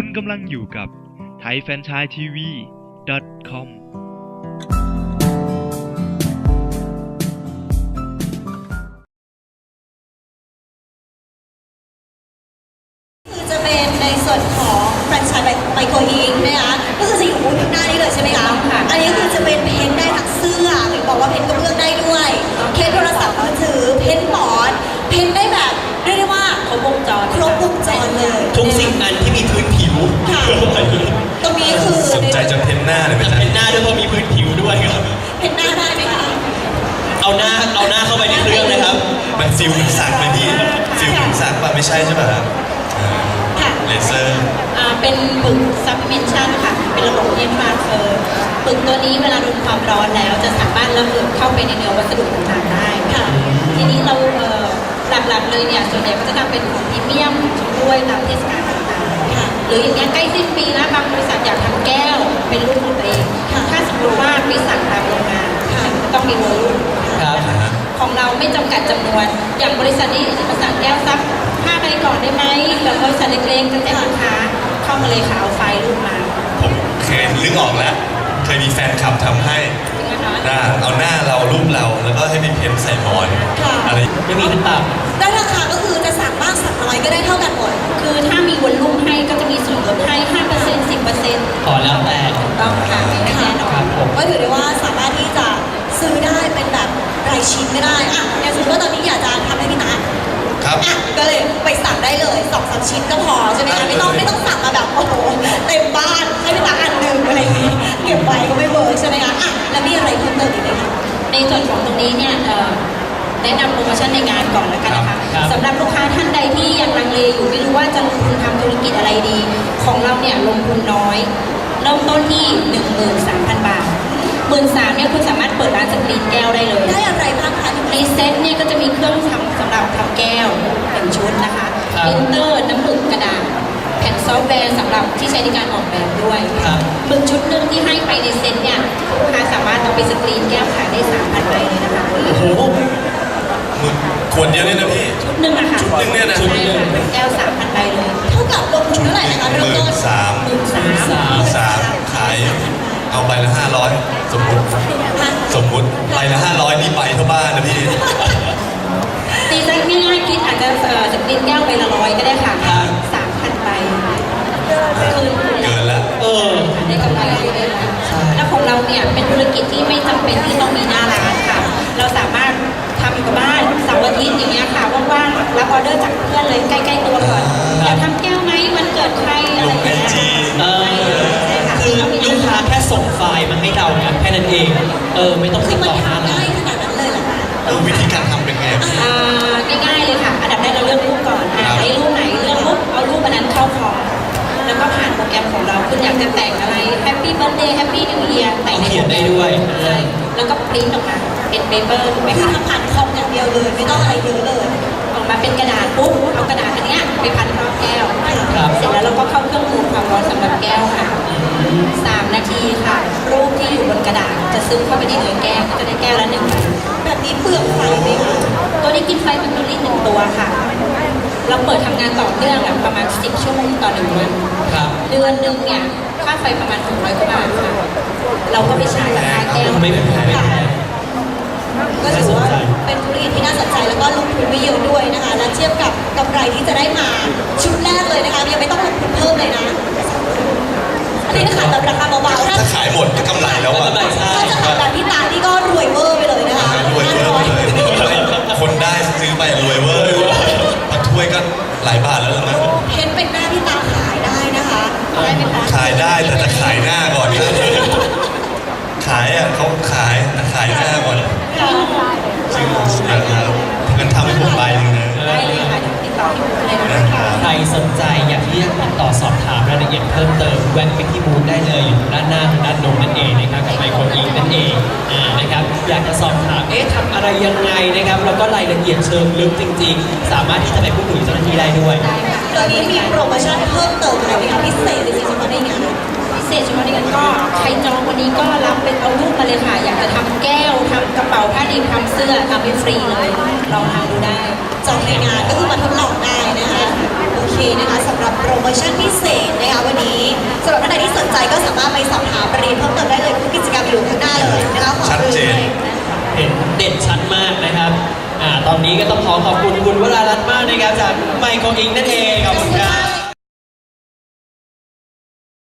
คุณกำลังอยู่กับไทยแฟนชายทีวี .com คือจะเป็นในส่วนของแฟรนไชส์ไมโครฮิงนะคะก็คือจะอยู่บนหน้านี้เลยใช่ไหมคะอันนี้คือจะเป็นเพ้นท์ได้ทั้งเสื้อหรือบอกว่าเพ้นท์กระเบื้องได้ด้วยเพ้นท์โทรศัพท์มือถือเพ้นท์หมอนเพ้นท์ได้แบบเรียกได้ว่าครบวงจรครบวงจรเลย ทุกสิ่งอันที่มีพื้นผิวค่ะ ตรงนี้คือสนใจจะเพ้นหน้าเลยไหมจ๊ะเป็นหน้าด้วยเพราะมีพื้นผิวด้วยครับเพ้นท์หน้าได้ไหมคะเอาหน้าเอาหน้าเข้าไปในเครื่องนะครับมันฟิลเหมือนสักไหมพี่ฟิลเหมือนสักป่ะไม่ใช่ใช่ป่ะครับค่ะเลเซอร์อ่าเป็นปึกซับเมนชั่นค่ะ เป็นระบบเย็นมาเฟอร์ปึกตัวนี้เวลาโดนความร้อนแล้วจะสามารถระเบิดเข้าไปในเนื้อวัสดุต่างๆได้ค่ะ ทีนี้เราเอ่อหลักๆเลยเนี่ยส่วนใหญ่ก็จะทำเป็นของพรีเมียมด้วยตามเทศกาลต่างๆค่ะ หรืออย่างเงี้ยใกล้สิ้นปีแล้วบางบริษัทอยากทำแก้วเป็นรูปของตัวเองค่ะถ้าสมมติว่าไปสั่งตามโรงงานค่ะต้องมีวอลลุ่มครับ ของเราไม่จำกัดจำนวน อย่างบริษัทนี้จะมาสั่งแก้วสักห้าใบก่อนได้ไหมแบบบริษัทเล็กๆจะแจ้งลูกค้าเข้ามาเลยค่ะเอาไฟล์รูปมาผมเคยนึกออกแล้ว เคยมีแฟนคลับทำให้จริงไหมคะ หน้าเอาหน้าเรารูปเราแล้วก็ให้ไปเพ้นใส่หมอน ค่ะ อะไรไม่มีขั้นต่ได้ราคาก็คือจะสั่งมากสั่งน้อยก็ได้เท่ากันหมด คือ ว่าตอนนี้อยากจะทำให้พี่นัทครับ อะก็เลยไปสั่งได้เลยสองสามชิ้นก็พอใช่ไหมคะไม่ต้องไม่ต้องสั่งมาแบบโอ้โหเต็มบ้านให้พี่นัทอันหนึ่งอะไรอย่างงี้เก็บไว้ก็ไม่เวิร์กใช่ไหมคะอะแล้วมีอะไรเพิ่มเติมอีกไหมคะในส่วนของตรงนี้เนี่ยเอ่อแนะนำโปรโมชั่นในงานก่อนแล้วกันนะคะครับ สำหรับลูกค้าท่านใดที่ยังลังเลอยู่ไม่รู้ว่าจะลงทุนทำธุรกิจอะไรดี ของเราเนี่ยลงทุนน้อยเริ่มต้นที่ 13,000 บาท 1 3 0 0เนี่ยคุณสามารถเปิดร้านสกรีนแก้วได้เลย ได้อะไรบ้างคะที่ใน เซ็ตเนี่ยก็จะมีเครื่องทำสำหรับทำแก้วหนึ่งชุดนะคะครับ พิมพ์เตอร์น้ำหมึกกระดาษแผ่นซอฟต์แวร์สำหรับที่ใช้ในการออกแบบด้วยครับหมึกชุดหนึ่งที่ให้ไปในเซ็ตเนี่ยลูกค้าสามารถเอาไปสกรีนแก้วขายได้3,000ใบเลยนะคะโอ้โหหมึกขวดเดียวเนี่ยนะพี่ ชุดหนึ่งอะค่ะชุดหนึ่งเนี่ยนะ ใช่ค่ะเป็นแก้ว3,000ใบเลยเใบละห้าร้อยสมมุติสมมุติใบละห้าร้อยนี่ใบเท่าบ้านนะพี่ตีซะง่ายๆคิดอาจจะเอ่อสกรีนแก้วใบละร้อยก็ได้ค่ะครับสามพันใบคืนเกินแล้วเออได้กำไรเยอะเลยนะใช่แล้วของเราเนี่ยเป็นธุรกิจที่ไม่จำเป็นที่ต้องมีหน้าร้านค่ะ เราสามารถทำอยู่กับบ้านเสาร์อาทิตย์อย่างเงี้ยค่ะว่างๆรับออเดอร์จากเพื่อนเลยใกล้ๆตัวก่อน เนี่ยแค่นั้นเองเออไม่ต้องคืติอดมันต่อหน้าทำร้าง่ายนขนาดนั้นเลยเหรอคะเออวิธีการทำเป็นไงพี่อ่าง่ายๆเลยค่ะ อันดับแรกเราเลือกรูปก่อนอะครับ ใช้รูปไหนเลือกรูปเอารูปอันนั้นเข้าคอมแล้วก็ผ่านโปรแกรมของเราคุณอยากจะแต่งอะไร Happy Birthday Happy New Year แต่งในเขียนได้ด้วยใช่แล้วก็ปริ้นออกมาเป็นเปเปอร์ถูกไหมคือคะ ทำผ่านคอมอย่างเดียวเลย ไม่ต้องอะไรเยอะเลย ออกมาเป็นกระดาษ ประมาณ600กว่าบาทค่ะเราก็ไปชาร์จราคาแก้วไม่แพงไม่แพงก็ถือว่าเป็นธุรกิจที่น่าสนใจแล้วก็ลงทุนไม่เยอะด้วยนะคะ และเทียบกับกำไรที่จะได้มาชุดแรกเลยนะคะยังไม่ต้องลงทุนเพิ่มเลยนะอันนี้ขายแบบราคาเบาๆถ้าถ้าขายหมดก็กำไรแล้วอะก็กำไรใช่ถ้าจะขายแบบพี่ตานี่ก็รวยเวอร์ไปเลยนะคะรวยเวอร์ไปเลยคนได้ซื้อไปรวยเวอร์พอถ้วยก็หลายบาท Bye. สนใจอยากที่จะติดต่อสอบถามรายละเอียดเพิ่มเติมแวะไปที่บูธได้เลยอยู่ด้านหน้าทางด้านโน้นนั่นเองนะครับกับไมโครอิงนั่นเองอ่านะครับอยากจะสอบถามเอ๊ะทำอะไรยังไงนะครับแล้วก็รายละเอียดเชิงลึกจริง ๆ สามารถที่จะไปพูดคุยกับเจ้าหน้าที่ได้ด้วย ได้ค่ะโดยนี้มีโปรโมชั่นเพิ่มเติมอะไรไหมคะพิเศษจริงๆเฉพาะในงานพิเศษเฉพาะในงานก็ใครจองวันนี้ก็รับเป็นเอารูปมาเลยค่ะ อยากจะทำแก้วทำกระเป๋าผ้าดิบทำเสื้อทำเป็นฟรีเลยลองทำดูได้ จองในงานก็คือมาทดลองได้นะคะ โอเคนะคะสำหรับโปรโมชั่นพิเศษนะคะวัน เด่นชัดมากนะครับอ่า ตอนนี้ก็ต้องขอขอบคุณคุณวรารัตน์มากนะครับจากไมโครอิงนั่นเองขอบคุณครับ